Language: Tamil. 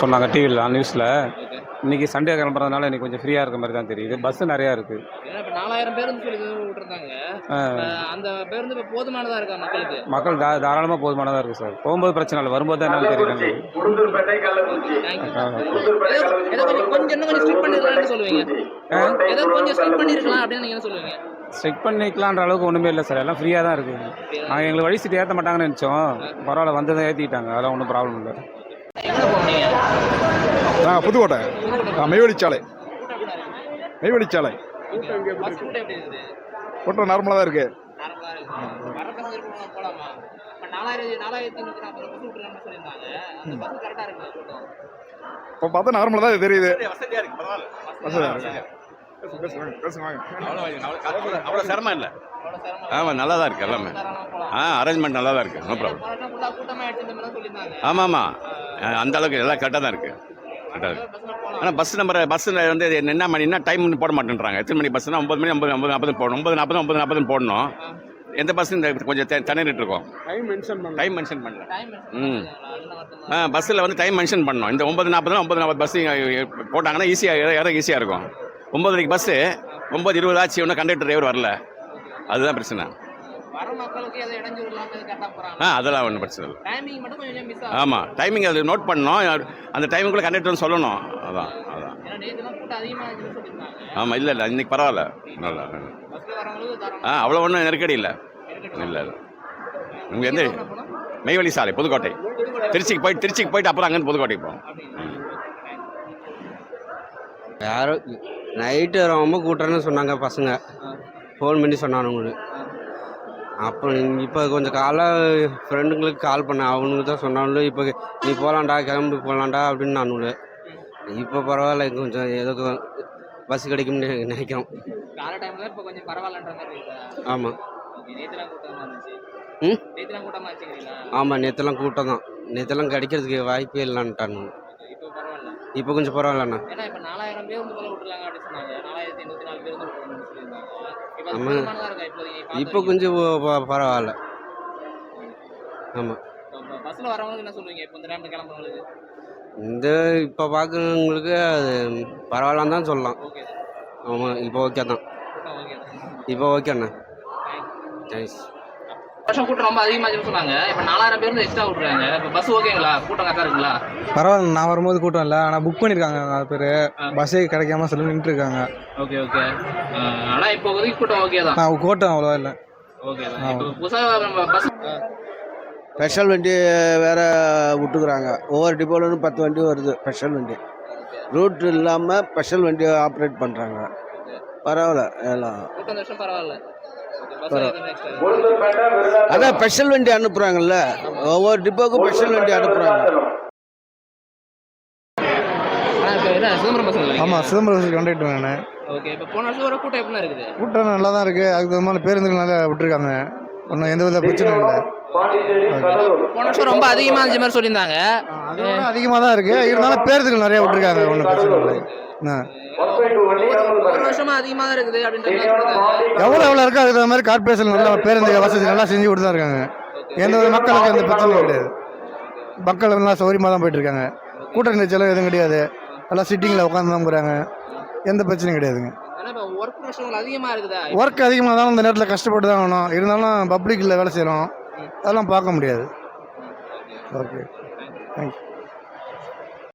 சொன்னாங்க டிவியில் நியூஸில் இன்னைக்கு சண்டே கிளம்புறதுனால இன்னைக்கு கொஞ்சம் ஃப்ரீயாக இருக்க மாதிரி தான் தெரியுது. பஸ் நிறையா இருக்குது ஏன்னா இப்போ நாலாயிரம் பேருந்து சொல்லி விட்டுருந்தாங்க. அந்த பேருந்து இப்போ போதுமானதா இருக்கா மக்களுக்கு? மக்கள் தா தாராளமாக போதுமானதாக இருக்குது சார். போகும்போது பிரச்சனை இல்லை வரும்போது தான் என்னன்னு ஏதோ கொஞ்சம் கொஞ்சம் இன்னும் கொஞ்சம் ஸ்ட்ரிக்ட் பண்ணிருக்கலாம்னு சொல்லுவீங்க. ஏதோ கொஞ்சம் பண்ணிருக்கலாம் அப்படின்னு சொல்லுவீங்க? செக் பண்ணிக்கலான்ற அளவுக்கு ஒன்றுமே இல்லை சார். எல்லாம் ஃப்ரீயாக தான் இருக்குது நாங்கள் எங்களுக்கு வழி சீட்டு ஏற்ற மாட்டாங்கன்னு நினச்சோம். பரவாயில்ல வந்ததை ஏற்றிக்கிட்டாங்க அதெல்லாம் ஒன்றும் ப்ராப்ளம் இல்லை. ஆ நாங்கள் புதுக்கோட்டை. ஆ, மெய்வழிச்சாலை மெய்வழிச்சாலை கூட்டம் நார்மலாக தான் இருக்குது இருக்கு. இப்போ பார்த்தா நார்மலாக தான் தெரியுது. வசதியாக இருக்கு. அவ்வளோ சிரமம் இல்லை ஆமாம் நல்லா தான் இருக்குது எல்லாமே. ஆ அரேஞ்ச்மெண்ட் நல்லா தான் இருக்குது நோ ப்ராப்ளம் ஆமாம் ஆமாம். அந்த அளவுக்கு எல்லாம் கரெக்டாக தான் இருக்குது கரெக்டாக இருக்குது பஸ்ஸில் ஆனால் பஸ் நம்பர் பஸ் வந்து என்ன மணி என்ன டைம்னு போட மாட்டேன்றாங்க. எத்தனை மணி பஸ்னா ஒம்பது மணி ஒம்பது ஒம்பது நாற்பது போடணும். ஒம்பது நாற்பது ஒம்பது நாற்பது போடணும். எந்த பஸ் இந்த கொஞ்சம் த- திணறிட்டு இருக்கோம். டைம் மென்ஷன் பண்ணல டைம் ம். அதுல வருத்தமா ஆ பஸ்ஸில் வந்து டைம் மென்ஷன் பண்ணணும். இந்த ஒம்பது நாற்பதுனா ஒம்பது நாற்பது பஸ் போட்டாங்கன்னா ஈஸியாக இற ஈஸியாக இருக்கும். ஒம்பது மணிக்கு பஸ்ஸு ஒம்பது இருபது ஆச்சு ஒன்றும் கண்டக்டர் டிரைவர் வரல. அதுதான் பிரச்சனை. ஆ அதெல்லாம் ஒன்றும் பிரச்சனை இல்லை. டைமிங் மட்டும் கொஞ்சம் மிஸ் ஆகும். ஆமாம் டைமிங் அது நோட் பண்ணணும். அந்த டைமுக்குள்ளே கண்டக்டர் சொல்லணும். அதான் அதான். ஆமாம் இல்லை இல்லை இன்னைக்கு பரவாயில்ல. நல்லா ஆ அவ்வளோ ஒன்றும் நெருக்கடி இல்லை. இல்லை இல்லை. உங்களுக்கு எந்த மெய்வழி சாலை புதுக்கோட்டை. திருச்சிக்கு போயிட்டு திருச்சிக்கு போயிட்டு அப்புறம் அங்கேருந்து புதுக்கோட்டைக்கு போகும் யாரும் நைட்டு ரொம்ப கூட்டுறேன்னு சொன்னாங்க பசங்க. ஃபோன் பண்ணி சொன்னானுங்களுக்கு அப்போ இப்போ கொஞ்சம் காலை ஃப்ரெண்டுங்களுக்கு கால் பண்ணேன் அவனுக்கு தான் சொன்னாலும் இப்போ நீ போகலான்டா கிளம்பி போகலான்டா அப்படின்னு நானுங்களே இப்போ பரவாயில்ல கொஞ்சம் ஏதோ பஸ் கிடைக்கும்னு நினைக்கிறோம். காலை டைமில் இப்போ கொஞ்சம் பரவாயில்லன்ற மாதிரி இருக்குதா ஆமாம் ம்? ஆமாம் நேற்றுலாம் கூட்டம் தான். நேற்றுலாம் கிடைக்கிறதுக்கு வாய்ப்பே இல்லைன்ட்டானுங்க இப்போ கொஞ்சம் பரவாயில்லண்ணா ஏன்னா இப்போ நாலாயிரம் பேர் வந்து போல விட்டுருக்காங்க அப்படின்னு சொன்னாங்க. நாலாயிரத்தி எண்ணூற்றி நாலு பேர் சொல்லியிருந்தாங்க இப்போ கொஞ்சம் பரவாயில்ல. ஆமாம் பஸ்ஸில் வரவங்களுக்கு என்ன சொல்லுவீங்க இப்போ இந்த டைமில் கிளம்புறவங்களுக்கு. இந்த இப்போ பார்க்குறவங்களுக்கு அது பரவாயில்லன்னு தான் சொல்லலாம். ஆமாம் இப்போ ஓகே தான். ஓகே இப்போ ஓகேண்ணா தேங்க்ஸ் வருஷம் கூட்டம் ரொம்ப அதிகமாச்சுன்னு சொன்னாங்க. இப்போ நாலாயிரம் பேர் எக்ஸ்ட்ரா விட்டுருக்காங்க இப்போ பஸ் ஓகேங்களா? கூட்டம் கரெக்டாக இருக்குங்களா? பரவாயில்ல நான் வரும்போது கூட்டம் இல்லை. ஆனால் புக் பண்ணியிருக்காங்க நாலு பேர். பஸ்ஸே கிடைக்காம சொல்லி நின்றுட்டு இருக்காங்க ஓகே. ஓகே ஆனால் இப்போ கூட்டம் ஓகே தான். நான் கூட்டம் அவ்வளோவா இல்லை. ஓகே தான். இப்போ புதுசாக நம்ம பஸ் ஸ்பெஷல் வண்டி வேற விட்டுக்குறாங்க. ஒவ்வொரு டிப்போலும் பத்து வண்டி வருது ஸ்பெஷல் வண்டி. ரூட் இல்லாமல் ஸ்பெஷல் வண்டி ஆப்ரேட் பண்ணுறாங்க பரவாயில்ல எல்லாம். பரவாயில்ல. அதான் ஸ்பெஷல் வண்டி அனுப்புகிறாங்கல்ல ஒவ்வொரு டிப்போக்கும் ஸ்பெஷல் வண்டி அனுப்புகிறாங்க சிதம்பரம் ஆமாம் சிதம்பரம் கண்டக்டர் நான் ஓகே இப்போ போன வருஷம் வர கூட்டம் எப்படிலாம் இருக்குது? கூட்டம் நல்லா தான் இருக்குது அதுக்கு தகுந்த மாதிரி பேருந்துகள் நல்லா விட்டுருக்காங்க. ஒன்றும் எந்த வித பிரச்சனையும் இல்லை. போன வருஷம் ரொம்ப அதிகமாக இருந்துச்சு மாதிரி சொல்லியிருந்தாங்க. அதிகமாக தான் இருக்குது இருந்தாலும் பேருந்துகள் நிறைய விட்டுருக்காங்க ஒன்றும் பிரச்சனை இல்லை. ஒரு எவ்வளோ எவ்வளோ இருக்கோ அதுக்கு மாதிரி கார்பரேஷன் நல்லா பேருந்து வசதி நல்லா செஞ்சு கொடுத்து தான் இருக்காங்க. எந்த வித மக்களுக்கு எந்த பிரச்சனையும் கிடையாது மக்கள் நல்லா சௌகரியமாக தான் போயிட்டு இருக்காங்க. கூட்ட நெரிச்சலும் எதுவும் கிடையாது. நல்லா சிட்டிங்கில் உட்காந்து தான் போகிறாங்க எந்த பிரச்சனையும் கிடையாதுங்க. ஒர்க் ப்ரெஷர் அதிகமாக இருக்குதா? ஒர்க் அதிகமாக தான் இந்த நேரத்தில் கஷ்டப்பட்டு தான் ஆகணும். இருந்தாலும் பப்ளிக்கில் வேலை செய்கிறோம் அதெல்லாம் பார்க்க முடியாது. Okay thank you